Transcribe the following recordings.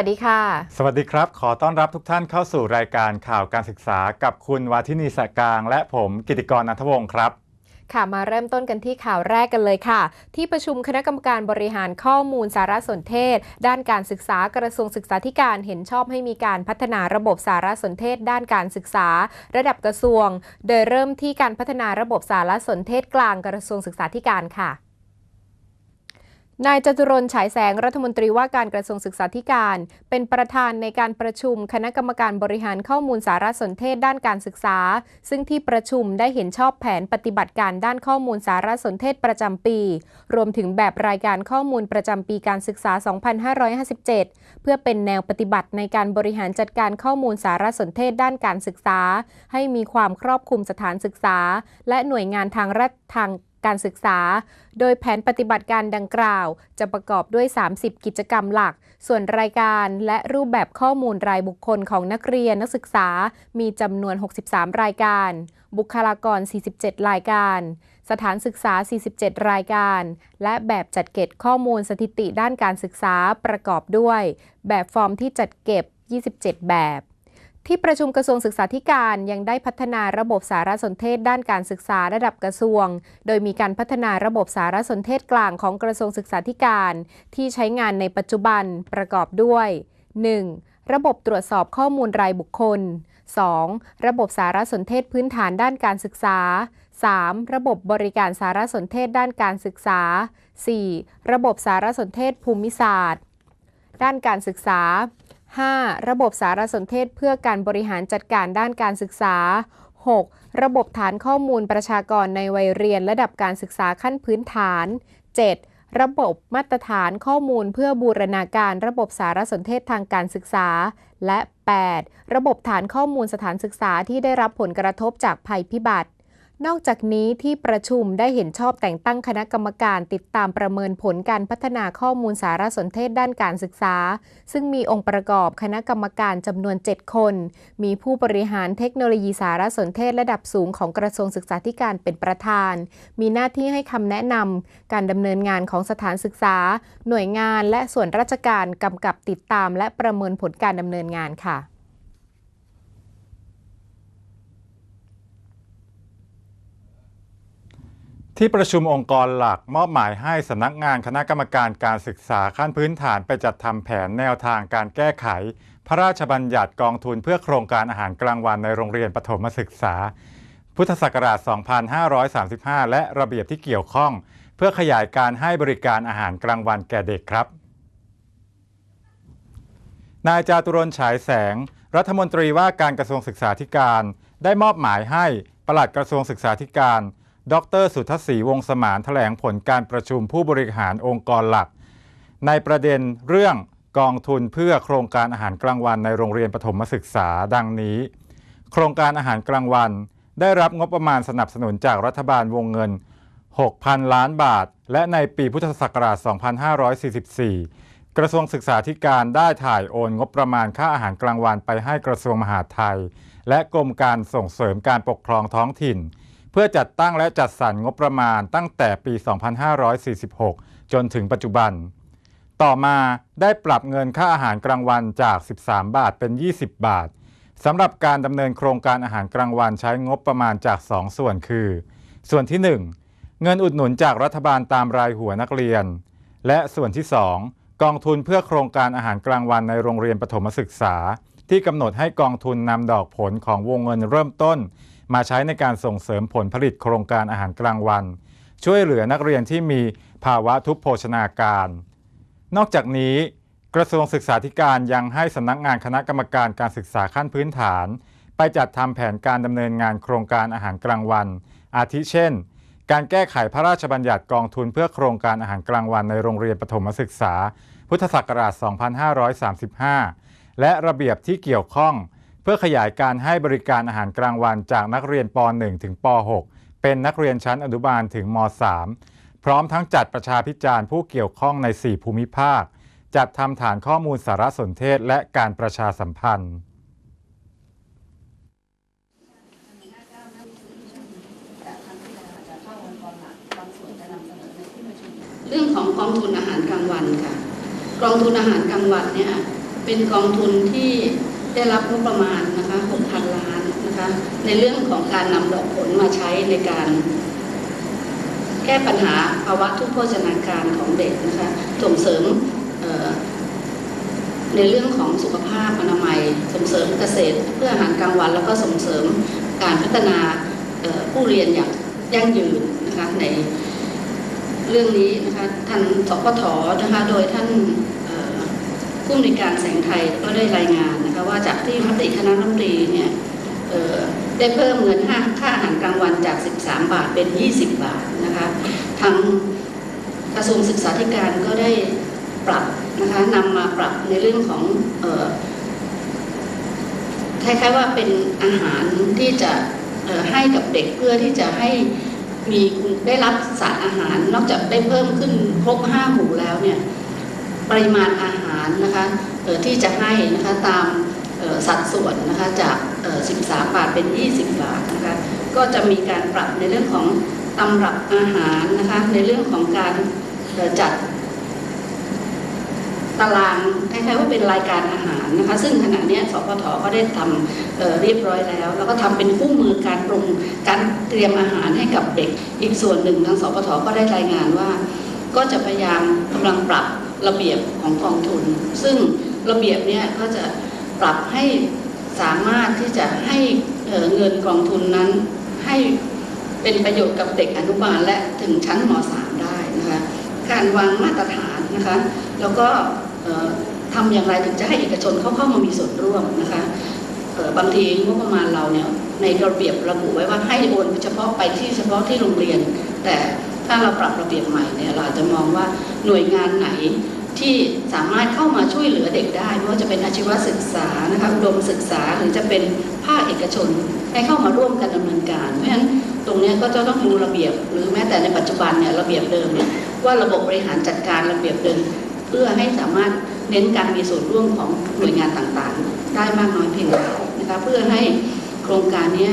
สวัสดีค่ะ สวัสดีครับ ขอต้อนรับทุกท่านเข้าสู่รายการข่าวการศึกษากับคุณวาทินีสกาง และผมกิติกรนัทวงศ์ครับค่ะมาเริ่มต้นกันที่ข่าวแรกกันเลยค่ะ ที่ประชุมคณะกรรมการบริหารข้อมูลสารสนเทศ ด้านการศึกษากระทรวงศึกษาธิการเห็นชอบให้มีการพัฒนาระบบสารสนเทศ ด้านการศึกษา ระดับกระทรวง โดยเริ่มที่การพัฒนาระบบสารสนเทศกลางกระทรวงศึกษาธิการค่ะ นายจตุรนฉายแสงรัฐมนตรีว่าการกระทรวงศึกษาธิการ เป็นประธานในการประชุมคณะกรรมการบริหารข้อมูลสารสนเทศด้านการศึกษา ซึ่งที่ประชุมได้เห็นชอบแผนปฏิบัติการด้านข้อมูลสารสนเทศประจำปี รวมถึงแบบรายการข้อมูลประจำปีการศึกษา 2557 เพื่อเป็นแนวปฏิบัติในการบริหารจัดการข้อมูลสารสนเทศด้านการศึกษา ให้มีความครอบคลุมสถานศึกษา และหน่วยงานทางรัฐทาง การศึกษา โดยแผนปฏิบัติการดังกล่าว จะประกอบด้วย 30 กิจกรรมหลัก ส่วนรายการและรูปแบบข้อมูลรายบุคคลของนักเรียนนักศึกษา มีจำนวน 63 รายการ บุคลากร 47 รายการ สถานศึกษา 47 รายการ และแบบจัดเก็บข้อมูลสถิติด้านการศึกษาประกอบด้วย แบบฟอร์มที่จัดเก็บ 27 แบบ ที่ประชุมกระทรวงศึกษาธิการยังได้พัฒนาระบบสารสนเทศด้านการศึกษาระดับกระทรวง โดยมีการพัฒนาระบบสารสนเทศกลางของกระทรวงศึกษาธิการ ที่ใช้งานในปัจจุบันประกอบด้วย 1. ระบบตรวจสอบข้อมูลรายบุคคล 2. ระบบสารสนเทศพื้นฐานด้านการศึกษา 3. ระบบบริการสารสนเทศด้านการศึกษา 4. ระบบสารสนเทศภูมิศาสตร์ ด้านการศึกษา 5. ระบบสารสนเทศเพื่อการบริหารจัดการด้านการศึกษา 6. ระบบฐานข้อมูลประชากรในวัยเรียนระดับการศึกษาขั้นพื้นฐาน 7. ระบบมาตรฐานข้อมูลเพื่อบูรณาการระบบสารสนเทศทางการศึกษา และ 8. ระบบฐานข้อมูลสถานศึกษาที่ได้รับผลกระทบจากภัยพิบัติ นอกจากนี้ที่ประชุมได้เห็นชอบแต่งตั้งคณะกรรมการติดตามประเมินผลการพัฒนาข้อมูลสารสนเทศด้านการศึกษา ซึ่งมีองค์ประกอบคณะกรรมการจำนวน 7 คน มีผู้บริหารเทคโนโลยีสารสนเทศระดับสูงของกระทรวงศึกษาธิการเป็นประธาน มีหน้าที่ให้คำแนะนำการดำเนินงานของสถานศึกษา หน่วยงานและส่วนราชการกำกับติดตามและประเมินผลการดำเนินงานค่ะ ที่ประชุมองค์กรหลักมอบหมายให้สำนักงานคณะกรรมการการศึกษาขั้นพื้นฐานไปจัดทำแผนแนวทางการแก้ไข พระราชบัญญัติกองทุนเพื่อโครงการอาหารกลางวันในโรงเรียนประถมศึกษา พุทธศักราช 2535 และระเบียบที่เกี่ยวข้อง เพื่อขยายการให้บริการอาหารกลางวันแก่เด็กครับ นายจาตุรนฉายแสง รัฐมนตรีว่าการกระทรวงศึกษาธิการ ได้มอบหมายให้ปลัดกระทรวงศึกษาธิการ ดรสุทธศรีวงศ์สมานแถลงผลการประชุมผู้บริหารองค์กรหลัก ในประเด็นเรื่องกองทุนเพื่อโครงการอาหารกลางวันในโรงเรียนประถมศึกษาดังนี้ โครงการอาหารกลางวัน ได้รับงบประมาณสนับสนุนจากรัฐบาลวงเงิน 6,000 ล้านบาท และในปีพุทธศักราช 2544 กระทรวงศึกษาธิการได้ถ่ายโอนงบประมาณค่าอาหารกลางวันไปให้กระทรวงมหาดไทย และกรมการส่งเสริมการปกครองท้องถิ่น เพื่อจัดตั้งและจัดสรรงบประมาณตั้งแต่ปี 2546 จนถึงปัจจุบัน ต่อมาได้ปรับเงินค่าอาหารกลางวันจาก 13 บาทเป็น 20 บาทสำหรับการดำเนินโครงการอาหารกลางวันใช้งบประมาณจาก 2 ส่วนคือ ส่วนที่ 1 เงินอุดหนุนจากรัฐบาลตามรายหัวนักเรียน และส่วนที่ 2 กองทุนเพื่อโครงการอาหารกลางวันในโรงเรียนประถมศึกษา ที่กำหนดให้กองทุนนำดอกผลของวงเงินเริ่มต้น มาใช้ในการส่งเสริมผลผลิตโครงการอาหารกลางวัน ช่วยเหลือนักเรียนที่มีภาวะทุพโภชนาการ นอกจากนี้ กระทรวงศึกษาธิการยังให้สำนักงานคณะกรรมการการศึกษาขั้นพื้นฐาน ไปจัดทำแผนการดำเนินงานโครงการอาหารกลางวัน อาทิเช่น การแก้ไขพระราชบัญญัติกองทุนเพื่อโครงการอาหารกลางวันในโรงเรียนประถมศึกษา พุทธศักราช 2535 และระเบียบที่เกี่ยวข้อง เพื่อขยายการให้บริการอาหารกลางวันจากนักเรียนป .1 ถึงป .6 เป็นนักเรียนชั้นอนุบาลถึงม .3 พร้อมทั้งจัดประชาพิจารณ์ผู้เกี่ยวข้องใน 4 ภูมิภาค จัดทำฐานข้อมูลสารสนเทศและการประชาสัมพันธ์เรื่องของกองทุนอาหารกลางวันค่ะ กองทุนอาหารกลางวันเนี่ยเป็นกองทุนที่ ได้รับงบประมาณนะคะ6,000 ล้านนะคะในเรื่องของการนำดอกผลมาใช้ในการ แก้ปัญหาภาวะทุกโภชนาการของเด็กนะคะส่งเสริมในเรื่องของสุขภาพอนามัย ส่งเสริมเกษตร เพื่ออาหารกลางวัน แล้วก็ส่งเสริมการพัฒนาผู้เรียนอย่างยั่งยืนนะคะในเรื่องนี้นะคะท่านสปทนะคะโดยท่านผู้อำนวยการแสงไทยก็ได้รายงาน นะคะว่าจากที่มติคณะรัฐมนตรีเนี่ยได้เพิ่มเงินค่าค่าอาหารกลางวันจาก 13 บาทเป็น 20 บาทนะคะทางกระทรวงศึกษาธิการก็ได้ปรับนะคะนำมาปรับในเรื่องของออคล้ายๆว่าเป็นอาหารที่จะให้กับเด็กเพื่อที่จะให้มีได้รับสารอาหาร นอกจากได้เพิ่มขึ้นครบห้าหมู่แล้วเนี่ยปริมาณอาหารนะคะที่จะให้นะคะตาม สัดส่วนนะคะจาก 13 บาทเป็น 20 บาทนะคะก็จะมีการปรับในเรื่องของตำรับอาหารนะคะในเรื่องของการจัดตารางคล้ายๆว่าเป็นรายการอาหารนะคะ ซึ่งขณะนี้สพทก็ได้ทำเเรียบร้อยแล้ว แล้วก็ทำเป็นคู่มือการปรุงการเตรียมอาหารให้กับเด็ก อีกส่วนหนึ่งทางสพทก็ได้รายงานว่า ก็จะพยายามกำลังปรับระเบียบของกองทุน ซึ่งระเบียบเนี้ยก็จะ ปรับให้สามารถที่จะให้เเงินกองทุนนั้นให้เป็นประโยชน์กับเด็กอนุบาลและถึงชั้นม .3 ได้นะคะการวางมาตรฐานนะคะแล้วก็เอ่อทำอย่างไรถึงจะให้เอกชนเขาเข้ามามีส่วนร่วมนะคะบางทีงบประมาณเราเนี่ยในระเบียบระบุไว้ว่าให้โอนเฉพาะไปที่เฉพาะที่โรงเรียน แต่ถ้าเราปรับระเบียบใหม่เนี่ยเราอาจจะมองว่าหน่วยงานไหน ที่สามารถเข้ามาช่วยเหลือเด็กได้ไม่ว่าจะเป็นอาชีวศึกษานะคะอุดมศึกษาหรือจะเป็นภาคเอกชนให้เข้ามาร่วมกันดำเนินการ เพราะฉะนั้นตรงนี้ก็จะต้องดูระเบียบ หรือแม้แต่ในปัจจุบันเนี่ยระเบียบเดิมเนี่ยว่าระบบบริหารจัดการระเบียบเดิม เพื่อให้สามารถเน้นการมีส่วนร่วมของหน่วยงานต่างๆ ได้มากน้อยเพียงไรนะคะเพื่อให้โครงการนี้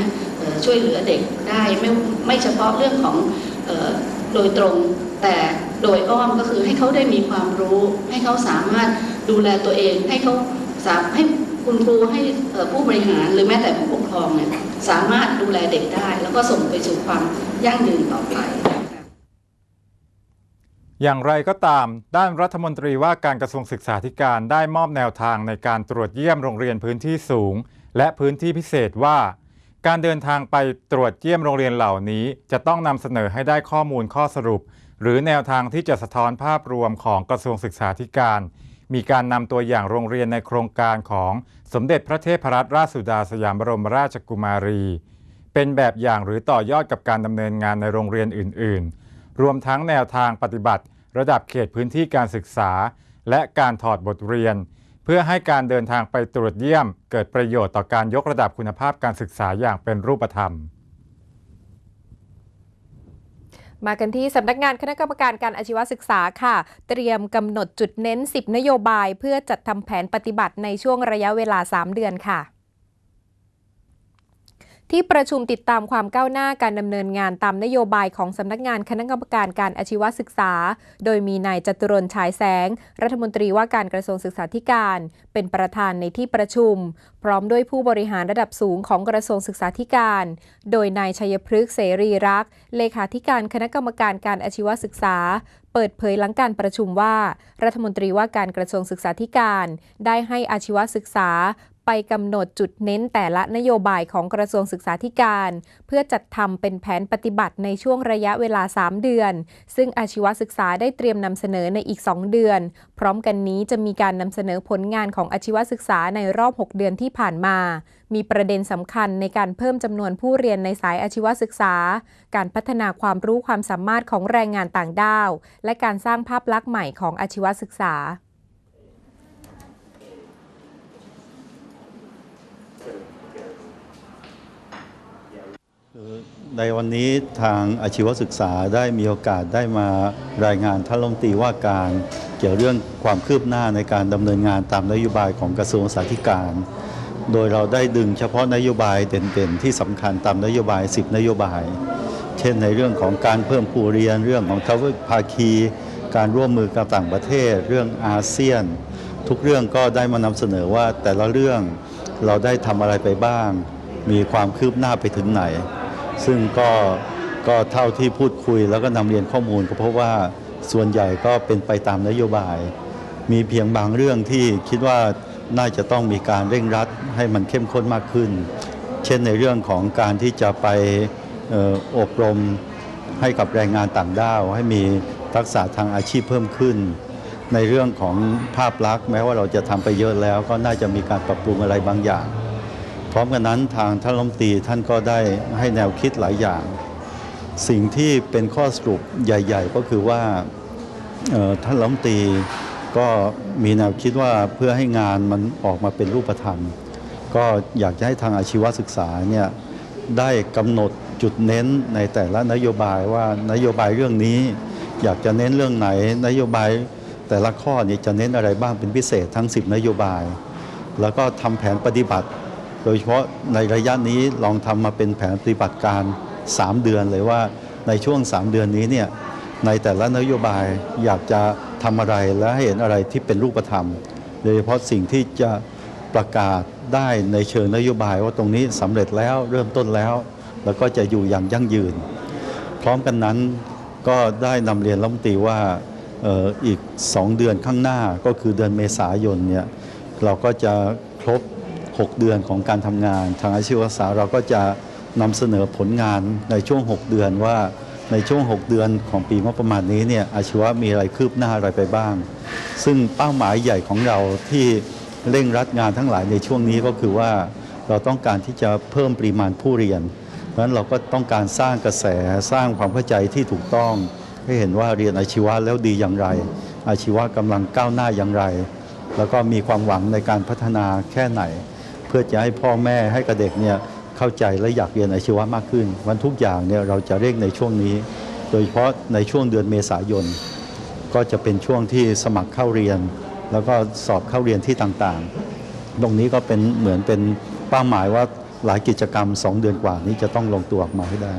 ช่วยเหลือเด็กได้ไม่ไม่เฉพาะเรื่องของโดยตรงแต่ โดยอ้อมก็คือให้เขาได้มีความรู้ ให้เขาสามารถดูแลตัวเอง ให้เขาสามให้คุณครูให้ผู้บริหารหรือแม้แต่ผู้ปกครองเนี่ยสามารถดูแลเด็กได้ แล้วก็ส่งไปสู่ความยั่งยืนต่อไปอย่างไรก็ตาม ด้านรัฐมนตรีว่าการกระทรวงศึกษาธิการได้มอบแนวทางในการตรวจเยี่ยมโรงเรียนพื้นที่สูง และพื้นที่พิเศษว่า การเดินทางไปตรวจเยี่ยมโรงเรียนเหล่านี้ จะต้องนำเสนอให้ได้ข้อมูลข้อสรุป หรือแนวทางที่จะสะท้อนภาพรวมของกระทรวงศึกษาธิการ มีการนำตัวอย่างโรงเรียนในโครงการของสมเด็จพระเทพรัตนราชสุดาสยามบรมราชกุมารี เป็นแบบอย่างหรือต่อยอดกับการดำเนินงานในโรงเรียนอื่น ๆ รวมทั้งแนวทางปฏิบัติ ระดับเขตพื้นที่การศึกษา และการถอดบทเรียน เพื่อให้การเดินทางไปตรวจเยี่ยม เกิดประโยชน์ต่อการยกระดับคุณภาพการศึกษาอย่างเป็นรูปธรรม มากันที่สำนักงานคณะกรรมการการอาชีวศึกษาค่ะ เตรียมกำหนดจุดเน้น 10 นโยบาย เพื่อจัดทำแผนปฏิบัติในช่วงระยะเวลา 3 เดือนค่ะ ที่ประชุมติดตามความก้าวหน้าการดำเนินงานตามนโยบายของสำนักงานคณะกรรมการการอาชีวศึกษา โดยมีนายจตุรนฉายแสง รัฐมนตรีว่าการกระทรวงศึกษาธิการ เป็นประธานในที่ประชุม พร้อมด้วยผู้บริหารระดับสูงของกระทรวงศึกษาธิการ โดยนายชัยพฤกษ์เสรีรักษ์เลขาธิการคณะกรรมการการอาชีวศึกษาเปิดเผยหลังการประชุมว่า รัฐมนตรีว่าการกระทรวงศึกษาธิการ ได้ให้อาชีวศึกษา ไปกำหนดจุดเน้นแต่ละนโยบายของกระทรวงศึกษาธิการ เพื่อจัดทำเป็นแผนปฏิบัติในช่วงระยะเวลา 3 เดือน ซึ่งอาชีวศึกษาได้เตรียมนำเสนอในอีก 2 เดือน พร้อมกันนี้จะมีการนำเสนอผลงานของอาชีวศึกษาในรอบ 6 เดือนที่ผ่านมา มีประเด็นสำคัญในการเพิ่มจำนวนผู้เรียนในสายอาชีวศึกษา การพัฒนาความรู้ความสามารถของแรงงานต่างด้าว และการสร้างภาพลักษณ์ใหม่ของอาชีวศึกษา ในวันนี้ทางอาชีวศึกษาได้มีโอกาสได้มารายงานท่านรัฐมนตรีว่าการเกี่ยวเรื่องความคืบหน้าในการดำเนินงานตามนโยบายของกระทรวงสาธการ โดยเราได้ดึงเฉพาะนโยบายเด่นๆ ที่สำคัญตามนโยบาย 10 นโยบาย เช่นในเรื่องของการเพิ่มผู้เรียนเรื่องของทวิภาคี การร่วมมือกับต่างประเทศ เรื่องอาเซียน ทุกเรื่องก็ได้มานำเสนอว่าแต่ละเรื่องเราได้ทำอะไรไปบ้าง มีความคืบหน้าไปถึงไหน ซึ่งก็ก็เท่าที่พูดคุยแล้วก็นำเรียนข้อมูลก็เพราะว่าส่วนใหญ่ก็เป็นไปตามนโยบาย มีเพียงบางเรื่องที่คิดว่าน่าจะต้องมีการเร่งรัดให้มันเข้มข้นมากขึ้น เช่นในเรื่องของการที่จะไปอบรมให้กับแรงงานต่างด้าว ให้มีทักษะทางอาชีพเพิ่มขึ้น ในเรื่องของภาพลักษณ์แม้ว่าเราจะทำไปเยอะแล้ว ก็น่าจะมีการปรับปรุงอะไรบางอย่าง ร้อมกันนั้นทางท่านรัฐมนตรีท่านก็ได้ให้แนวคิดหลายอย่าง สิ่งที่เป็นข้อสรุปใหญ่ ๆ ก็คือว่าท่านรัฐมนตรีก็มีแนวคิดว่าเพื่อให้งานมันออกมาเป็นรูปธรรม ก็อยากจะให้ทางอาชีวศึกษาเนี่ยได้กำหนดจุดเน้นในแต่ละนโยบายว่านโยบายเรื่องนี้ อยากจะเน้นเรื่องไหน นโยบายแต่ละข้อนี้จะเน้นอะไรบ้างเป็นพิเศษทั้ง 10 นโยบาย แล้วก็ทำแผนปฏิบัติ ดยเฉพาะในระยะนี้ลองทำมาเป็นแผนปฏิบัติการ 3 เดือนเลยว่าในช่วง 3 เดือนนี้เนี่ยในแต่ละนโยบายอยากจะทำอะไรและให้เห็นอะไรที่เป็นรูปธรรม โดยเฉพาะสิ่งที่จะประกาศได้ในเชิงนโยบายว่าตรงนี้สำเร็จแล้วเริ่มต้นแล้ว แล้วก็จะอยู่อย่างยั่งยืน พร้อมกันนั้นก็ได้นำเรียนรัฐมนตรีว่าอีก 2 เดือนข้างหน้าก็คือเดือนเมษายนเนี่ยเราก็จะครบ 6 เดือนของการทำงาน ทางอาชีวศึกษาเราก็จะนำเสนอผลงานในช่วง 6 เดือนว่าในช่วง 6 เดือนของปีงบประมาณนี้เนี่ยอาชีวะมีอะไรคืบหน้าอะไรไปบ้าง ซึ่งเป้าหมายใหญ่ของเราที่เร่งรัดงานทั้งหลายในช่วงนี้ก็คือว่าเราต้องการที่จะเพิ่มปริมาณผู้เรียนเพราะฉะนั้นเราก็ต้องการสร้างกระแสสร้างความเข้าใจที่ถูกต้อง ให้เห็นว่าเรียนอาชีวะแล้วดีอย่างไร อาชีวะกำลังก้าวหน้าอย่างไร แล้วก็มีความหวังในการพัฒนาแค่ไหน เพื่อจะให้พ่อแม่ให้กับเด็กเนี่ยเข้าใจและอยากเรียนอาชีวะมากขึ้น วันทุกอย่างเนี่ยเราจะเร่งในช่วงนี้ โดยเฉพาะในช่วงเดือนเมษายน ก็จะเป็นช่วงที่สมัครเข้าเรียน แล้วก็สอบเข้าเรียนที่ต่างๆ ตรงนี้ก็เป็นเหมือนเป็นเป้าหมายว่าหลายกิจกรรม 2 เดือนกว่านี้จะต้องลงตัวออกมาให้ได้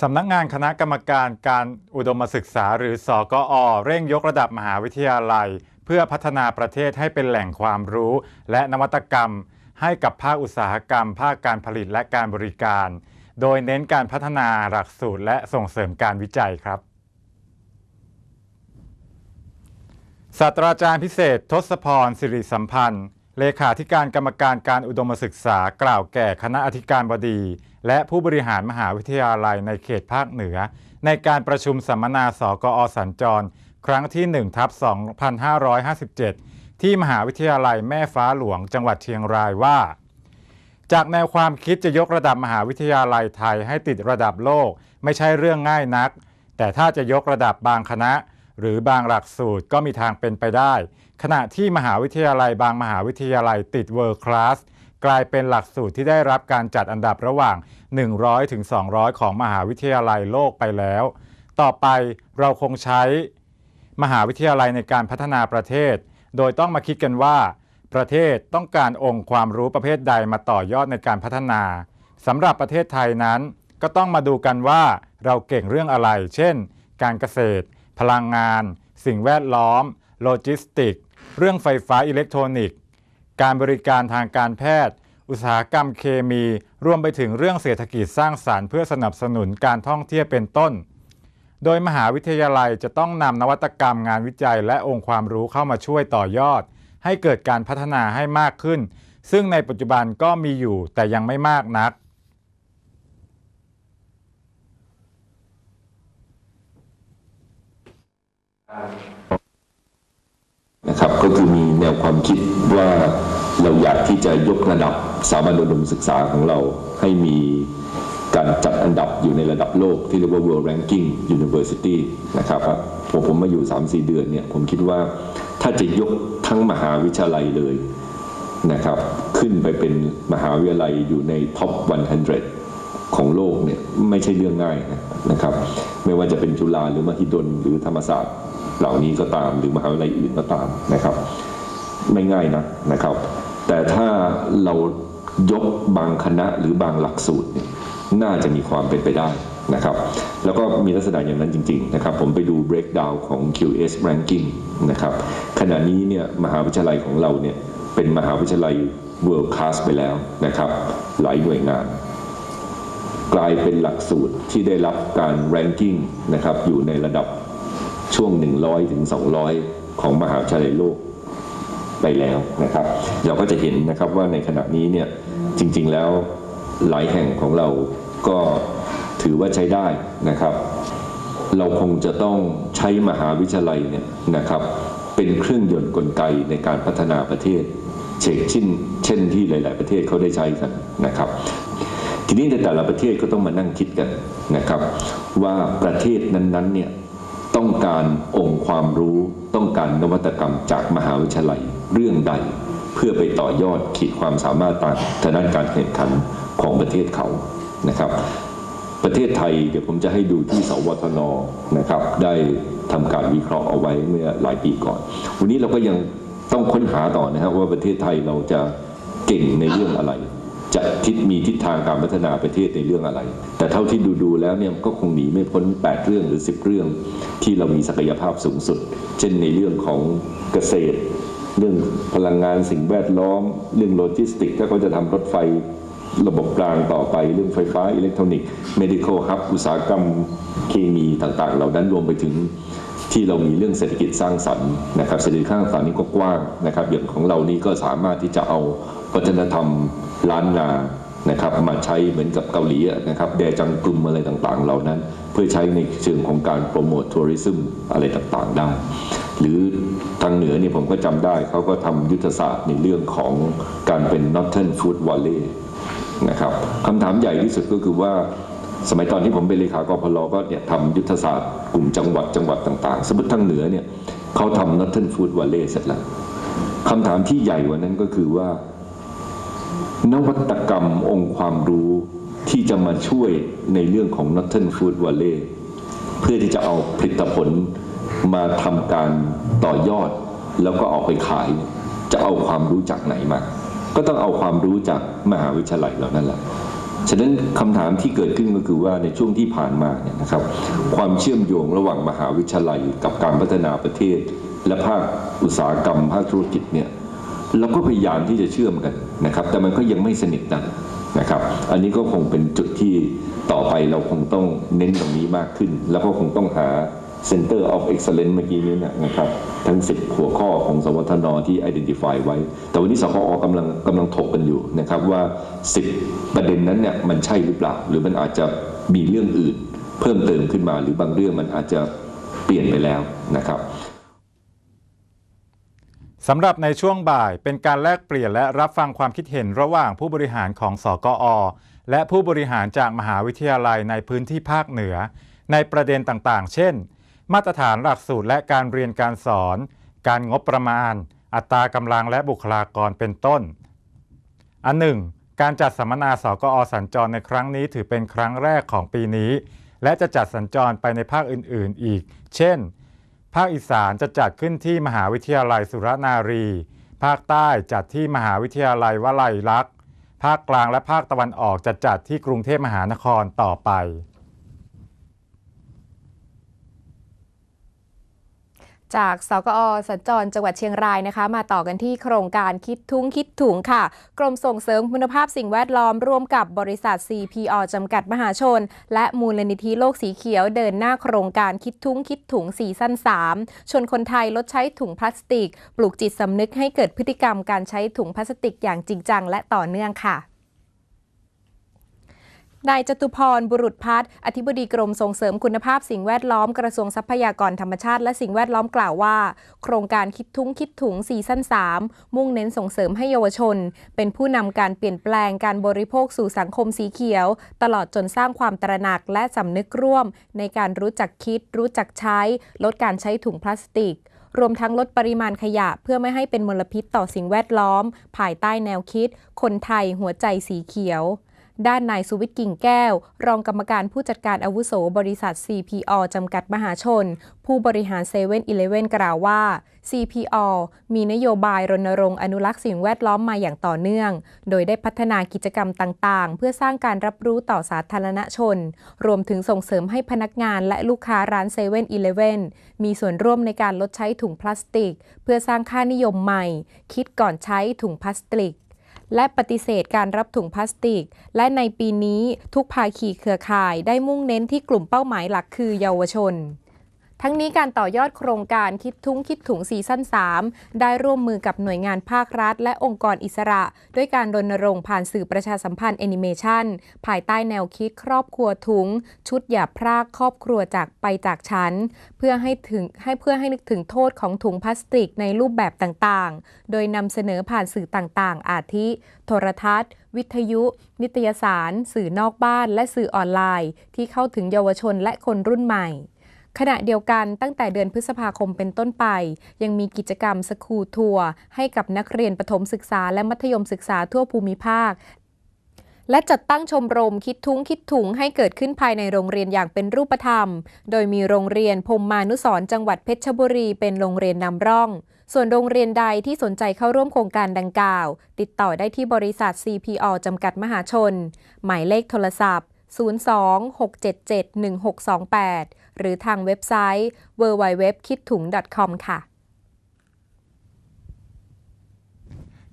สำนักงานคณะกรรมการการอุดมศึกษาหรือสอกอเร่งยกระดับมหาวิทยาลัย พื่อพัฒนาประเทศให้เป็นแหล่งความรู้ และนวัตกรรม ให้กับภาคอุตสาหกรรม ภาคการผลิตและการบริการ โดยเน้นการพัฒนาหลักสูตรและส่งเสริมการวิจัยครับศาสตราจารย์พิเศษ ทศพรสิริสัมพันธ์ เลขาธิการกรรมการการอุดมศึกษากล่าวแก่คณะอธิการบดี และผู้บริหารมหาวิทยาลัยในเขตภาคเหนือ ในการประชุมสัมมนาสกอสัญจร ครั้งที่1ทับ2557 ที่มหาวิทยาลัยแม่ฟ้าหลวงจังหวัดเชียงรายว่า จากแนวความคิดจะยกระดับมหาวิทยาลัยไทยให้ติดระดับโลกไม่ใช่เรื่องง่ายนัก แต่ถ้าจะยกระดับบางคณะ หรือบางหลักสูตรก็มีทางเป็นไปได้ ขณะที่มหาวิทยาลัยบางมหาวิทยาลัยติด World Class กลายเป็นหลักสูตรที่ได้รับการจัดอันดับระหว่าง 100ถึง200 ของมหาวิทยาลัยโลกไปแล้ว ต่อไปเราคงใช้ มหาวิทยาลัยในการพัฒนาประเทศ โดยต้องมาคิดกันว่า ประเทศต้องการองค์ความรู้ประเภทใดมาต่อยอดในการพัฒนาสำหรับประเทศไทยนั้น ก็ต้องมาดูกันว่าเราเก่งเรื่องอะไร เช่น การเกษตร พลังงาน สิ่งแวดล้อม โลจิสติก เรื่องไฟฟ้าอิเล็กทรอนิกส์ การบริการทางการแพทย์ อุตสาหกรรมเคมี รวมไปถึงเรื่องเศรษฐกิจสร้างสารรค์เพื่อสนับสนุนการท่องเที่ยวเป็นต้น โดยมหาวิทยาลัยจะต้องนำนวัตกรรมงานวิจัยและองค์ความรู้เข้ามาช่วยต่อยอด ให้เกิดการพัฒนาให้มากขึ้น ซึ่งในปัจจุบันก็มีอยู่แต่ยังไม่มากนัก นะครับก็คือมีแนวความคิดว่าเราอยากที่จะยกระดับสถาบันอุดมศึกษาของเราให้มี การจัดอันดับอยู่ในระดับโลกที่เรียกว่า World Ranking University นะครับผมผมมาอยู่ 3-4 เดือนเนี่ยผมคิดว่าถ้าจะยกทั้งมหาวิทยาลัยเลยนะครับขึ้นไปเป็นมหาวิทยาลัยอยู่ในท็อป 100 ของโลกเนี่ยไม่ใช่เรื่องง่ายนะครับ ไม่ว่าจะเป็นจุฬาหรือมหิดลหรือธรรมศาสตร์เหล่านี้ก็ตามหรือมหาวิทยาลัยอื่นก็ตามนะครับ ไม่ง่ายนะนะครับ แต่ถ้าเรายกบางคณะหรือบางหลักสูตรเนี่ย น่าจะมีความเป็นไปได้นะครับ แล้วก็มีลักษณะอย่างนั้นจริงๆนะครับ ผมไปดู breakdown ของ QS ranking นะครับ ขณะนี้เนี่ยมหาวิทยาลัยของเราเนี่ยเป็นมหาวิทยาลัย world class ไปแล้วนะครับ หลายหน่วยงาน กลายเป็นหลักสูตรที่ได้รับการ ranking นะครับอยู่ในระดับช่วง 100 ถึง 200 ของมหาวิทยาลัยโลกไปแล้วนะครับ เราก็จะเห็นนะครับว่าในขณะนี้เนี่ยจริง ๆแล้ว หลายแห่งของเราก็ถือว่าใช้ได้นะครับ เราคงจะต้องใช้มหาวิทยาลัยเนี่ยนะครับเป็นเครื่องยนต์กลไกในการพัฒนาประเทศเช่นเช่นเช่นที่หลาย ๆ ประเทศเขาได้ใช้กันนะครับ ทีนี้ในแต่ละประเทศก็ต้องมานั่งคิดกันนะครับ ว่าประเทศนั้น ๆ เนี่ยต้องการองค์ความรู้ต้องการนวัตกรรมจากมหาวิทยาลัยเรื่องใด เพื่อไปต่อยอดขีดความสามารถต่างทางด้านการแข่งขัน ของประเทศเขานะครับประเทศไทยเดี๋ยวผมจะให้ดูที่สวทนนะครับได้ทำการวิเคราะห์เอาไว้เมื่อหลายปีก่อน วันนี้เราก็ยังต้องค้นหาต่อนะครับว่าประเทศไทยเราจะเก่งในเรื่องอะไร จะทิศมีทิศทางการพัฒนาประเทศในเรื่องอะไร แต่เท่าที่ดูดูแล้วเนี่ยก็คงหนีไม่พ้น 8 เรื่องหรือ 10 เรื่องที่เรามีศักยภาพสูงสุด เช่นในเรื่องของเกษตร เรื่องพลังงานสิ่งแวดล้อม เรื่องโลจิสติกส์ถ้าเขาจะทำรถไฟ ระบบกลางต่อไปเรื่องไฟฟ้าอิเล็กทรอนิกส์ medical hub อุตสาหกรรมเคมีต่างๆ เหล่านั้นรวมไปถึงที่เรามีเรื่องเศรษฐกิจสร้างสรรค์นะครับเศรษฐกิจสร้างสรรค์นี่ก็กว้างนะครับอย่างของเรานี่ก็สามารถที่จะเอาวัฒนธรรมล้านนานะครับมาใช้เหมือนกับเกาหลีนะครับแดจังกุมอะไรต่างๆ เหล่านั้น เพื่อใช้ในเชิงของการโปรโมททัวริซึมอะไรต่างๆได้ หรือทางเหนือนี่ผมก็จำได้เขาก็ทำยุทธศาสตร์ในเรื่องของการเป็น Northern Food Valley นะครับคำถามใหญ่ที่สุดก็คือว่าสมัยตอนที่ผมเป็นเลขากรพลก็เนี่ยทำยุทธศาสตร์กลุ่มจังหวัดจังหวัดต่างๆ สมมติทางเหนือเนี่ยเขาทำ Northern Food Valley เสร็จแล้วคำถามที่ใหญ่กว่านั้นก็คือว่า นวัตกรรมองค์ความรู้ที่จะมาช่วยในเรื่องของ Northern Food Valley เพื่อที่จะเอาผลิตผลมาทำการต่อยอด แล้วก็ออกไปขาย จะเอาความรู้จากไหนมา ก็ต้องเอาความรู้จากมหาวิทยาลัยเหล่านั้นแหละฉะนั้นคำถามที่เกิดขึ้นก็คือว่าในช่วงที่ผ่านมาเนี่ยนะครับ ความเชื่อมโยงระหว่างมหาวิทยาลัยกับการพัฒนาประเทศ และภาคอุตสาหกรรม ภาคธุรกิจเนี่ยเราก็พยายามที่จะเชื่อมกันนะครับ แต่มันก็ยังไม่สนิทนะนะครับ อันนี้ก็คงเป็นจุดที่ต่อไปเราคงต้องเน้นตรงนี้มากขึ้น แล้วก็คงต้องหา Center of Excellence เมื่อกี้นี้นะครับ ทั้ง 10 หัวข้อของสวทนที่ identify ไว้ แต่วันนี้สกอกำลังกำลังถกกันอยู่นะครับว่า 10 ประเด็นนั้นเนี่ยมันใช่หรือเปล่า หรือมันอาจจะมีเรื่องอื่น เพิ่มเติมขึ้นมา หรือบางเรื่องมันอาจจะเปลี่ยนไปแล้วนะครับสำหรับในช่วงบ่ายเป็นการแลกเปลี่ยนและรับฟังความคิดเห็นระหว่างผู้บริหารของสกอ และผู้บริหารจากมหาวิทยาลัยในพื้นที่ภาคเหนือ ในประเด็นต่างๆ เช่น มาตรฐานหลักสูตรและการเรียนการสอน การงบประมาณ อัตรากำลังและบุคลากรเป็นต้น อันหนึ่งการจัดสัมมนาสกอสัญจรในครั้งนี้ถือเป็นครั้งแรกของปีนี้ และจะจัดสัญจรไปในภาคอื่น ๆ อีก เช่น ภาคอีสานจะจัดขึ้นที่มหาวิทยาลัยสุรนารี ภาคใต้จัดที่มหาวิทยาลัยวลัยลักษณ์ ภาคกลางและภาคตะวันออกจะจัดที่กรุงเทพมหานครต่อไป จากสกอสัญจรจังหวัดเชียงรายนะคะ มาต่อกันที่โครงการคิดทุ้งคิดถุงค่ะ กรมส่งเสริมคุณภาพสิ่งแวดล้อมร่วมกับบริษัท CPO จำกัดมหาชน และมูลนิธิโลกสีเขียวเดินหน้าโครงการคิดทุ้งคิดถุงซีซั่น3ชวนคนไทยลดใช้ถุงพลาสติก ปลูกจิตสำนึกให้เกิดพฤติกรรมการใช้ถุงพลาสติกอย่างจริงจังและต่อเนื่องค่ะ นายจตุพร บุรุษพัฒน์อธิบดีกรมส่งเสริมคุณภาพสิ่งแวดล้อมกระทรวงทรัพยากรธรรมชาติและสิ่งแวดล้อมกล่าวว่า โครงการคิดทุ้งคิดถุงซีซั่น3 มุ่งเน้นส่งเสริมให้เยาวชน เป็นผู้นำการเปลี่ยนแปลงการบริโภคสู่สังคมสีเขียว ตลอดจนสร้างความตระหนักและสำนึกร่วม ในการรู้จักคิด รู้จักใช้ ลดการใช้ถุงพลาสติกรวมทั้งลดปริมาณขยะเพื่อไม่ให้เป็นมลพิษต่อสิ่งแวดล้อม ภายใต้แนวคิด คนไทยหัวใจสีเขียว ด้านนายสุวิทย์กิ่งแก้ว รองกรรมการผู้จัดการอาวุโสบริษัท CPO จำกัดมหาชน ผู้บริหาร7 e เ e ่ e อกล่าวว่า CPO มีนโยบายรณรงค์อนุรักษ์สิ่งแวดล้อมมาอย่างต่อเนื่อง โดยได้พัฒนากิจกรรมต่างๆ เพื่อสร้างการรับรู้ต่อสาธารณชน รวมถึงส่งเสริมให้พนักงานและลูกค้าร้าน7 e เ e ่ e อมีส่วนร่วมในการลดใช้ถุงพลาสติก เพื่อสร้างค่านิยมใหม่ คิดก่อนใช้ถุงพลาสติก และปฏิเสธการรับถุงพลาสติก และในปีนี้ทุกภาคีเครือข่ายได้มุ่งเน้นที่กลุ่มเป้าหมายหลักคือเยาวชน ทั้งนี้การต่อยอดโครงการคิดทุ้งคิดถุงซีซั่น 3 ได้ร่วมมือกับหน่วยงานภาครัฐ และองค์กรอิสระ ด้วยการรณรงค์ผ่านสื่อประชาสัมพันธ์แอนิเมชันภายใต้แนวคิดครอบครัวถุงชุดอย่าพรากครอบครัวจากไปจากฉัน เพื่อให้ถึงให้เพื่อให้นึกถึงโทษของถุงพลาสติกในรูปแบบต่างๆ โดยนำเสนอผ่านสื่อต่างๆ อาทิ โทรทัศน์ วิทยุ นิตยสาร สื่อนอกบ้าน และสื่อออนไลน์ ที่เข้าถึงเยาวชนและคนรุ่นใหม่ ขณะเดียวกันตั้งแต่เดือนพฤษภาคมเป็นต้นไป ยังมีกิจกรรมสคูทัวร์ให้กับนักเรียนประถมศึกษาและมัธยมศึกษาทั่วภูมิภาคและจัดตั้งชมรมคิดทุ้งคิดถุงให้เกิดขึ้นภายในโรงเรียนอย่างเป็นรูปธรรม โดยมีโรงเรียนพมมานุสรจังหวัดเพชรบุรีเป็นโรงเรียนนำร่อง ส่วนโรงเรียนใดที่สนใจเข้าร่วมโครงการดังกล่าว ติดต่อได้ที่บริษัท CPO จำกัดมหาชน หมายเลขโทรศัพท์ 02-677-1628 หรือทางเว็บไซต์ www.kidtung.com ค่ะ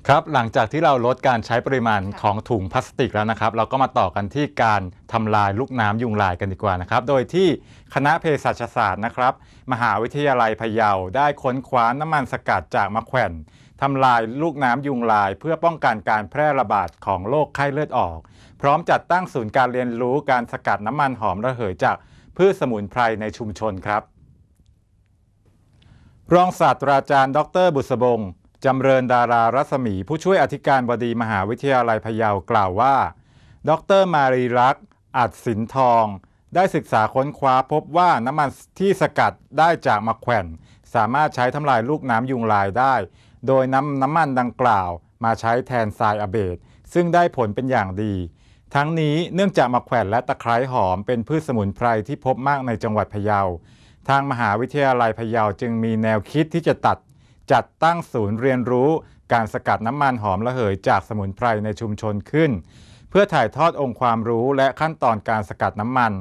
ครับหลังจากที่เราลดการใช้ปริมาณของถุงพลาสติกแล้วนะครับ เราก็มาต่อกันที่การทำลายลูกน้ำยุงลายกันดีกว่านะครับ โดยที่คณะเภสัชศาสตร์นะครับ มหาวิทยาลัยพะเยาได้ค้นคว้าน้ำมันสกัดจากมะแขวนทำลายลูกน้ำยุงลาย เพื่อป้องกันการแพร่ระบาดของโรคไข้เลือดออก พร้อมจัดตั้งศูนย์การเรียนรู้การสกัดน้ำมันหอมระเหยจาก พืชสมุนไพรในชุมชนครับ รองศาสตราจารย์ ดร บุษบงจำเริญดารารัศมี ผู้ช่วยอธิการบดีมหาวิทยาลัยพะเยากล่าวว่า ดรมารีรักษ์อัดสินทอง ได้ศึกษาค้นคว้าพบว่าน้ำมันที่สกัดได้จากมะแขวนสามารถใช้ทำลายลูกน้ำยุงลายได้ โดยนำน้ำมันดังกล่าว มาใช้แทนทรายอเบดซึ่งได้ผลเป็นอย่างดี ทั้งนี้เนื่องจากมะแขวนและตะไคร้หอมเป็นพืชสมุนไพรที่พบมากในจังหวัดพะเยา ทางมหาวิทยาลัยพะเยาจึงมีแนวคิดที่จะตัดจัดตั้งศูนย์เรียนรู้ การสกัดน้ำมันหอมระเหยจากสมุนไพรในชุมชนขึ้น เพื่อถ่ายทอดองค์ความรู้และขั้นตอนการสกัดน้ำมัน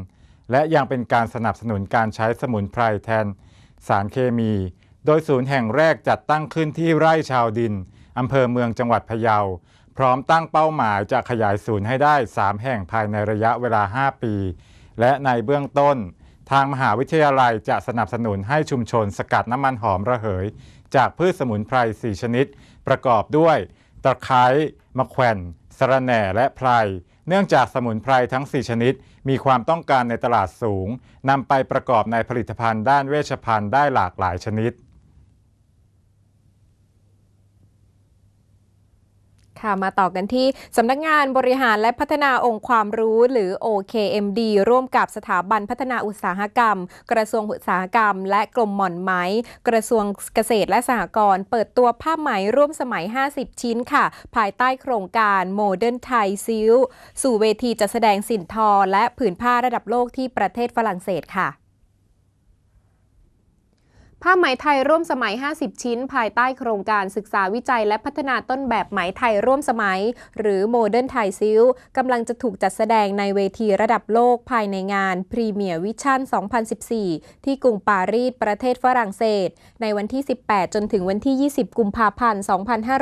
และยังเป็นการสนับสนุนการใช้สมุนไพรแทน สารเคมี โดยศูนย์แห่งแรกจัดตั้งขึ้นที่ไร่ชาวดินอำเภอเมืองจังหวัดพะเยา พร้อมตั้งเป้าหมายจะขยายศูนย์ให้ได้ 3 แห่งภายในระยะเวลา 5 ปี และในเบื้องต้น ทางมหาวิทยาลัยจะสนับสนุนให้ชุมชนสกัดน้ำมันหอมระเหย จากพืชสมุนไพร 4 ชนิด ประกอบด้วยตะไคร้มะแขวนสะระแหน่และไพรเนื่องจากสมุนไพรทั้ง 4 ชนิด มีความต้องการในตลาดสูงนำไปประกอบในผลิตภัณฑ์ด้านเวชภัณฑ์ได้หลากหลายชนิด ค่ะมาต่อกันที่สำนักงานบริหารและพัฒนาองค์ความรู้หรือ OKMD ร่วมกับสถาบันพัฒนาอุตสาหกรรม กระทรวงอุตสาหกรรม และกรมหม่อนไหมกระทรวงเกษตรและสหกรณ์เปิดตัวผ้าไหมร่วมสมัย 50 ชิ้นค่ะ ภายใต้โครงการ Modern Thai Silk สู่เวทีจัดแสดงสินทอและผืนผ้าระดับโลกที่ประเทศฝรั่งเศสค่ะ ผ้าไหมไทยร่วมสมัย 50 ชิ้น ภายใต้โครงการศึกษาวิจัยและพัฒนาต้นแบบไหมไทยร่วมสมัย หรือ Modern Thai Silk กำลังจะถูกจัดแสดงในเวทีระดับโลกภายในงาน Premier Vision 2014 ที่กรุงปารีสประเทศฝรั่งเศส ในวันที่ 18 จนถึงวันที่ 20 กุมภาพันธ์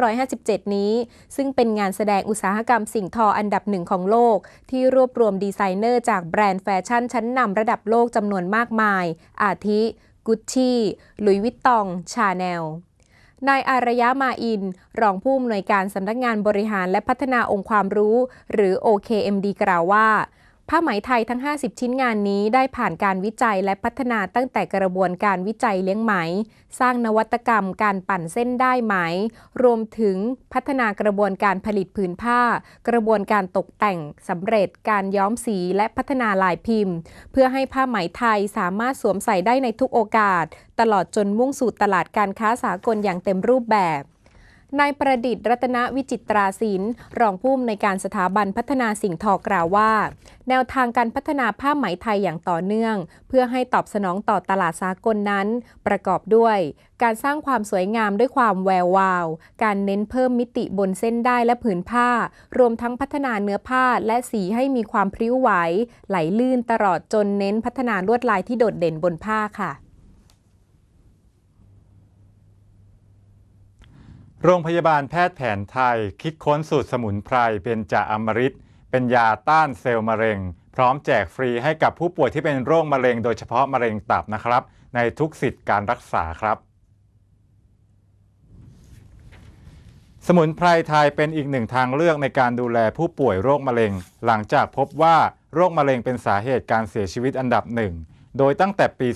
2557 นี้ ซึ่งเป็นงานแสดงอุตสาหกรรมสิ่งทออันดับหนึ่งของโลก ที่รวบรวมดีไซเนอร์จากแบรนด์แฟชั่นชั้นนำระดับโลกจำนวนมากมาย อาทิ กุชชี่หลุยวิตตอง ชาแนล นายอารยะมาอิน รองผู้อำนวยการสำนักงานบริหารและพัฒนาองค์ความรู้ หรือ OKMD กล่าวว่า ผ้าไหมไทยทั้ง 50 ชิ้นงานนี้ได้ผ่านการวิจัยและพัฒนาตั้งแต่กระบวนการวิจัยเลี้ยงไหม สร้างนวัตกรรมการปั่นเส้นได้ไหม รวมถึงพัฒนากระบวนการผลิตผืนผ้า กระบวนการตกแต่งสำเร็จการย้อมสีและพัฒนาลายพิมพ์ เพื่อให้ผ้าไหมไทยสามารถสวมใส่ได้ในทุกโอกาส ตลอดจนมุ่งสู่ตลาดการค้าสากลอย่างเต็มรูปแบบ นายประดิษฐ์รัตนวิจิตราศิลป์รองผู้อำนวยการสถาบันพัฒนาสิ่งทอกล่าวว่า แนวทางการพัฒนาผ้าไหมไทยอย่างต่อเนื่อง เพื่อให้ตอบสนองต่อตลาดสากลนั้น ประกอบด้วย การสร้างความสวยงามด้วยความแวววาว การเน้นเพิ่มมิติบนเส้นได้และผืนผ้า รวมทั้งพัฒนาเนื้อผ้าและสีให้มีความพริ้วไหว ไหลลื่นตลอดจนเน้นพัฒนาลวดลายที่โดดเด่นบนผ้าค่ะ โรงพยาบาลแพทย์แผนไทย คิดค้นสูตรสมุนไพรเป็นจาอมฤตเป็นยาต้านเซลล์มะเร็ง พร้อมแจกฟรีให้กับผู้ป่วยที่เป็นโรคมะเร็งโดยเฉพาะมะเร็งตับนะครับ ในทุกสิทธิ์การรักษาครับ สมุนไพรไทยเป็นอีกหนึ่งทางเลือกในการดูแลผู้ป่วยโรคมะเร็ง หลังจากพบว่าโรคมะเร็งเป็นสาเหตุการเสียชีวิตอันดับหนึ่งโดยตั้งแต่ปี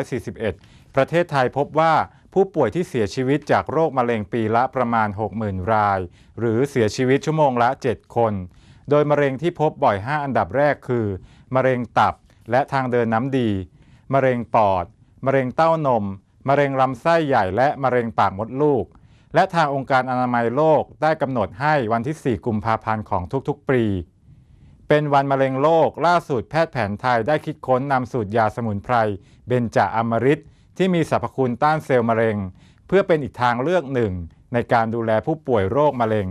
2541 ประเทศไทยพบว่า ผู้ป่วยที่เสียชีวิตจากโรคมะเร็งปีละประมาณ 60,000 ราย หรือเสียชีวิตชั่วโมงละ 7 คน โดยมะเร็งที่พบบ่อย 5 อันดับแรกคือ มะเร็งตับและทางเดินน้ำดี มะเร็งปอด มะเร็งเต้านม มะเร็งลำไส้ใหญ่และมะเร็งปากมดลูก และทางองค์การอนามัยโลกได้กำหนดให้วันที่ 4 กุมภาพันธ์ของทุกๆ ปีเป็นวันมะเร็งโลกล่าสุดแพทย์แผนไทยได้คิดค้นนำสูตรยาสมุนไพรเบญจอมฤต ที่มีสรรพคุณต้านเซลล์มะเร็ง เพื่อเป็นอีกทางเลือกหนึ่ง ในการดูแลผู้ป่วยโรคมะเร็ง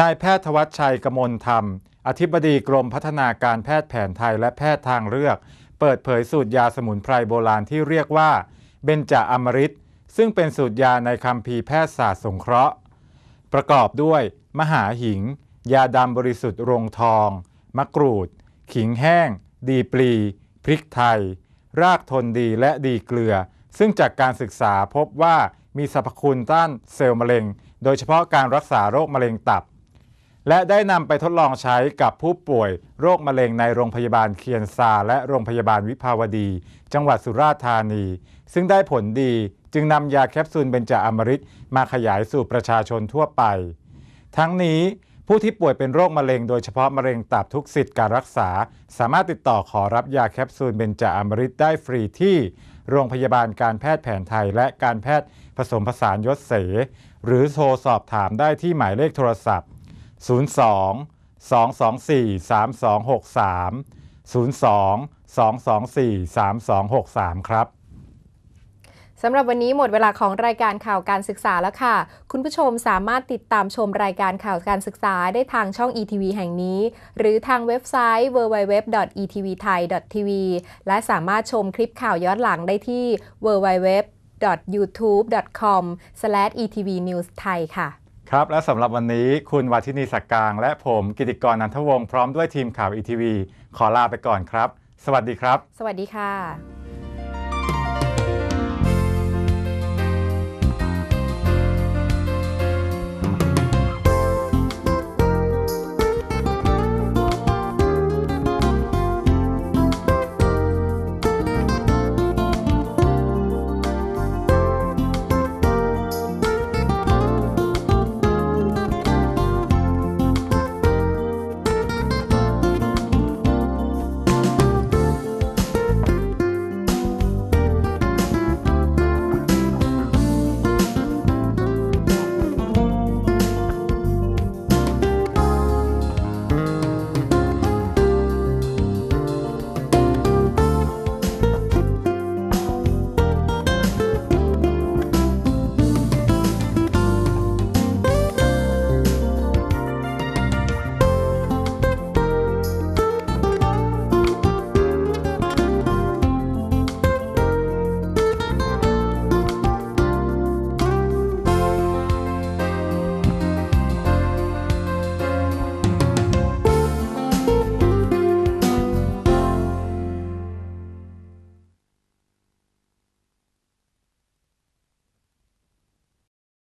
นายแพทย์ธวัชชัยกมลธรรม อธิบดีกรมพัฒนาการแพทย์แผนไทยและแพทย์ทางเลือก เปิดเผยสูตรยาสมุนไพรโบราณที่เรียกว่าเบญจอมฤตซึ่งเป็นสูตรยาในคัมภีร์แพทยศาสตร์สงเคราะห์ ประกอบด้วย มหาหิง ยาดำบริสุทธิ์รงทอง มะกรูด ขิงแห้ง ดีปลี พริกไทย รากทนดีและดีเกลือ ซึ่งจากการศึกษาพบว่ามีสรรพคุณต้านเซลล์มะเร็ง โดยเฉพาะการรักษาโรคมะเร็งตับ และได้นำไปทดลองใช้กับผู้ป่วยโรคมะเร็งในโรงพยาบาลเคียนซา และโรงพยาบาลวิภาวดี จังหวัดสุราษฎร์ธานี ซึ่งได้ผลดีจึงนำยาแคปซูลเบญจอมฤตมาขยายสู่ประชาชนทั่วไป ทั้งนี้ ผู้ที่ป่วยเป็นโรคมะเร็งโดยเฉพาะมะเร็งตับทุกสิทธิ์การรักษา สามารถติดต่อขอรับยาแคปซูลเบญจอมฤตได้ฟรีที่ โรงพยาบาลการแพทย์แผนไทยและการแพทย์ผสมผสานยศเส หรือโทรสอบถามได้ที่หมายเลขโทรศัพท์ 02 224 3263 02 224 3263 ครับ สำหรับวันนี้หมดเวลาของรายการข่าวการศึกษาแล้วค่ะ คุณผู้ชมสามารถติดตามชมรายการข่าวการศึกษาได้ทางช่อง ETV แห่งนี้ หรือทางเว็บไซต์ www.etvthai.tv และสามารถชมคลิปข่าวย้อนหลังได้ที่ www.youtube.com/etvnewsthai ค่ะ ครับ และสำหรับวันนี้คุณวัทินีสักกลาง และผมกิติกรนันทวงศ์พร้อมด้วยทีมข่าว ETV ขอลาไปก่อนครับ สวัสดีครับ สวัสดีค่ะ